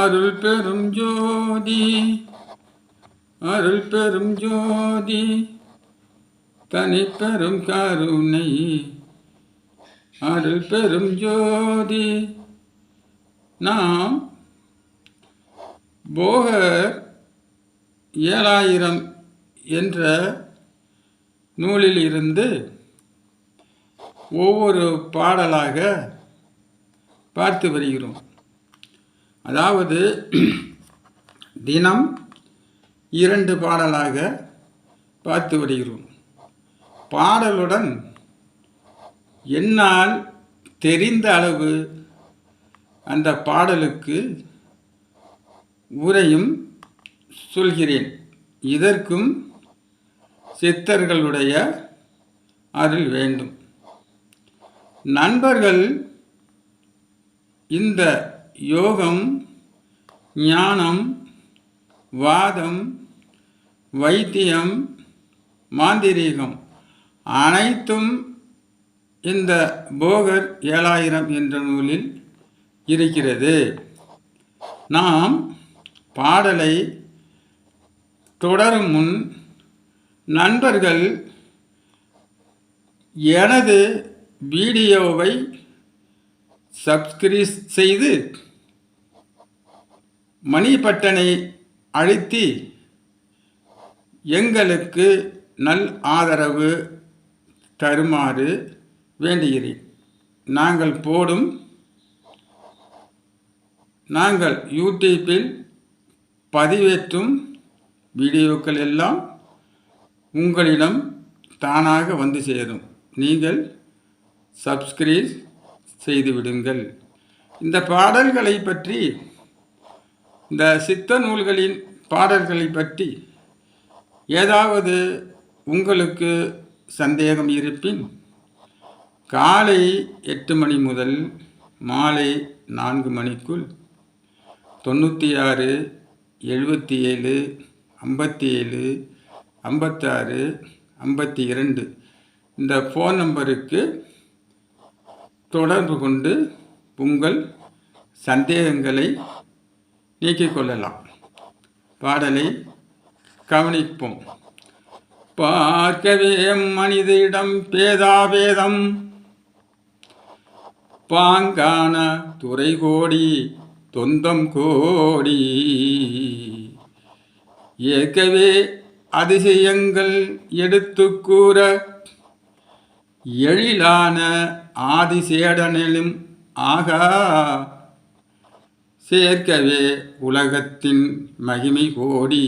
அருள் பெரும் ஜோதி அருள் பெரும் ஜோதி தனி பெரும் கருணை. அருள் பெரும் ஜோதி நாம் போகர் ஏழாயிரம் என்ற நூலில் இருந்து ஒவ்வொரு பாடலாக பார்த்து வருகிறோம். அதாவது தினம் இரண்டு பாடலாக பார்த்து வருகிறோம். பாடலுடன் என்னால் தெரிந்த அளவு அந்த பாடலுக்கு உரையும் சொல்கிறேன். இதற்கும் சித்தர்களுடைய அருள் வேண்டும். நண்பர்கள் இந்த யோகம் ஞானம் வாதம் வைத்தியம் மாந்திரீகம் அனைத்தும் இந்த போகர் ஏழாயிரம் என்ற நூலில் இருக்கிறது. நாம் பாடலை தொடரும் முன் நண்பர்கள் எனது வீடியோவை சப்ஸ்கிரைப் செய்து மணிபட்டனை அழைத்து எங்களுக்கு நல் ஆதரவு தருமாறு வேண்டுகிறேன். நாங்கள் போடும் நாங்கள் யூடியூப்பில் பதிவேற்றும் வீடியோக்கள் எல்லாம் உங்களிடம் தானாக வந்து சேரும். நீங்கள் சப்ஸ்கிரைப் செய்துவிடுங்கள் இந்த பாடல்களை பற்றி இந்த சித்த நூல்களின் பாடல்களை பற்றி ஏதாவது உங்களுக்கு சந்தேகம் இருப்பின் காலை எட்டு மணி முதல் மாலை நான்கு மணிக்குள் தொண்ணூற்றி ஆறு எழுபத்தி ஏழு ஐம்பத்தி ஏழு ஐம்பத்தாறு ஐம்பத்தி இரண்டு இந்த ஃபோன் நம்பருக்கு தொடர்பு கொண்டு உங்கள் சந்தேகங்களை நீக்கிக் கொள்ளலாம் பாடலை கவனிப்போம். பார்க்கவே மனிதிடம் பேதாபேதம். பாங்கான துறை கோடி தொந்தம் கோடி. ஏற்கவே அதிசயங்கள் எடுத்து கூற எழிலான ஆதிசேடனிலும் ஆகா சேர்க்கவே உலகத்தின் மகிமை கோடி.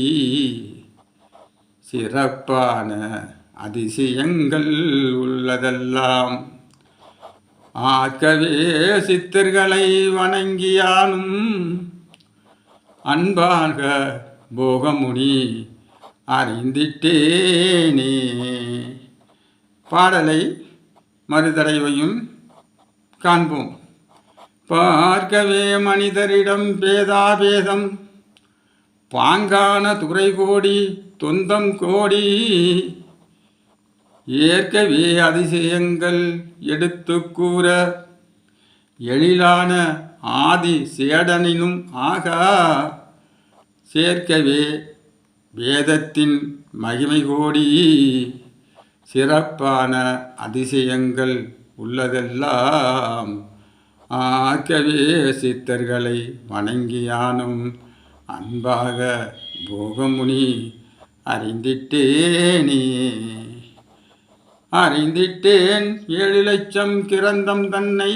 சிறப்பான அதிசயங்கள் உள்ளதெல்லாம். ஆக்கவே சித்தர்களை வணங்கியானும். அன்பாக போகமுனி அறிந்திட்டேனே. பாடலை மறுதடைவையும் காண்போம். பார்க்கவே மனிதரிடம் பேதாபேதம். பாங்கான துறை கோடி தொந்தம் கோடி. ஏற்கவே அதிசயங்கள் எடுத்து கூற எழிலான ஆதி சேடனினும் ஆகா சேர்க்கவே வேதத்தின் மகிமை கோடி. சிறப்பான அதிசயங்கள் உள்ளதெல்லாம் ஆக்கவே சித்தர்களை வணங்கியானும் அன்பாக போகமுனி அறிந்திட்டேனே அறிந்திட்டேன் ஏழு லட்சம் கிரந்தம் தன்னை.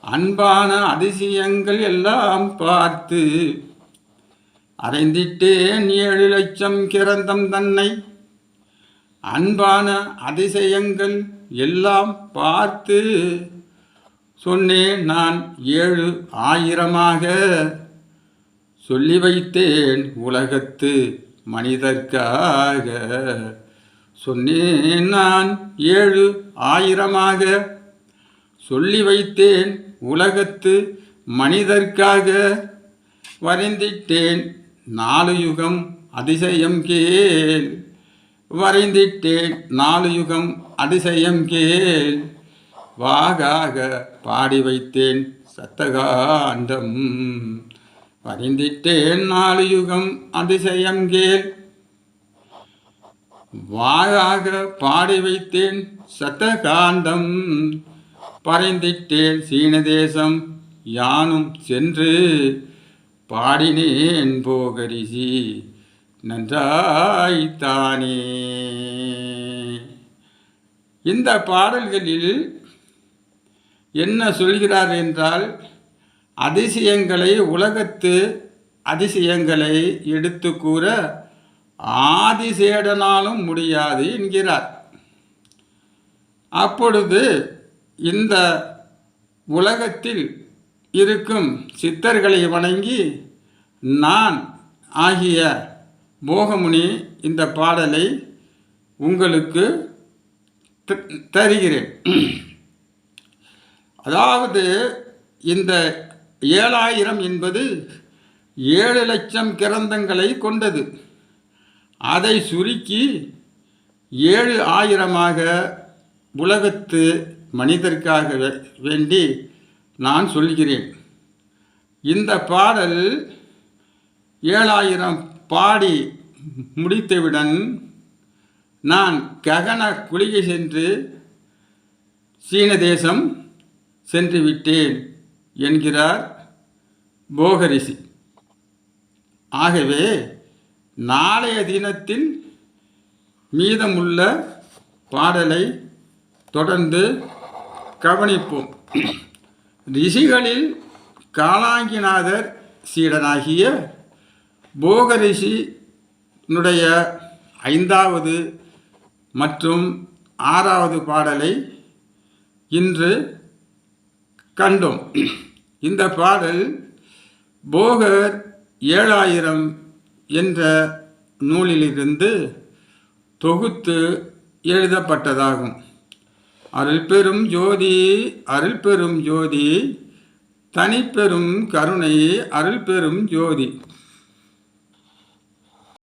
அன்பான அதிசயங்கள் எல்லாம் பார்த்து அறிந்திட்டேன் ஏழு லட்சம் கிரந்தம் தன்னை. அன்பான அதிசயங்கள் எல்லாம் பார்த்து சொன்னேன் நான் ஏழு ஆயிரமாக. சொல்லி வைத்தேன் உலகத்து மனிதர்க்காக. சொன்னேன் நான் ஏழு ஆயிரமாக. சொல்லி வைத்தேன் உலகத்து மனிதர்க்காக. வரைந்திட்டேன் நாலு யுகம் அதிசயம் கேள். வரைந்திட்டேன் நாலு யுகம் அதிசயம் கேள். வாகாக பாடி வைத்தேன் சத்தகாண்டம். அறிந்திட்டேன் நாலு யுகம் அதிசயம் கேள். வாழாக பாடி வைத்தேன் சத்தகாண்டம். பறைந்திட்டேன் சீன தேசம் யானும் சென்று பாடினேன் போகரிசி நன்றாய்த்தானே. இந்த பாடல்களில் என்ன சொல்கிறார் என்றால் அதிசயங்களை உலகத்து அதிசயங்களை எடுத்து கூற ஆதிசேடனாலும் முடியாது என்கிறார். அப்பொழுது இந்த உலகத்தில் இருக்கும் சித்தர்களை வணங்கி நான் ஆகிய போகமுனி இந்த பாடலை உங்களுக்கு த- தருகிறேன். அதாவது இந்த ஏழாயிரம் என்பது ஏழு லட்சம் கிரந்தங்களை கொண்டது. அதை சுருக்கி ஏழு ஆயிரமாக உலகத்து மனிதருக்காக வே- வேண்டி நான் சொல்கிறேன். இந்த பாடல் ஏழாயிரம் பாடி முடித்தவுடன் நான் ககன குளிகை சென்று சீன தேசம் சென்று விட்டேன் என்கிறார் போகரிஷி ஆகவே நாளைய தினத்தில் மீதமுள்ள பாடலை தொடர்ந்து கவனிப்போம். ரிஷிகளில் காலாங்கிநாதர் சீடனாகிய போகரிஷினுடைய ஐந்தாவது மற்றும் ஆறாவது பாடலை இன்று கண்டோம். இந்த பாடல் போகர் ஏழாயிரம் என்ற நூலிலிருந்து தொகுத்து எழுதப்பட்டதாகும். அருள் பெரும் ஜோதி அருள்பெரும் ஜோதி தனிப்பெரும் கருணை அருள்பெரும் ஜோதி.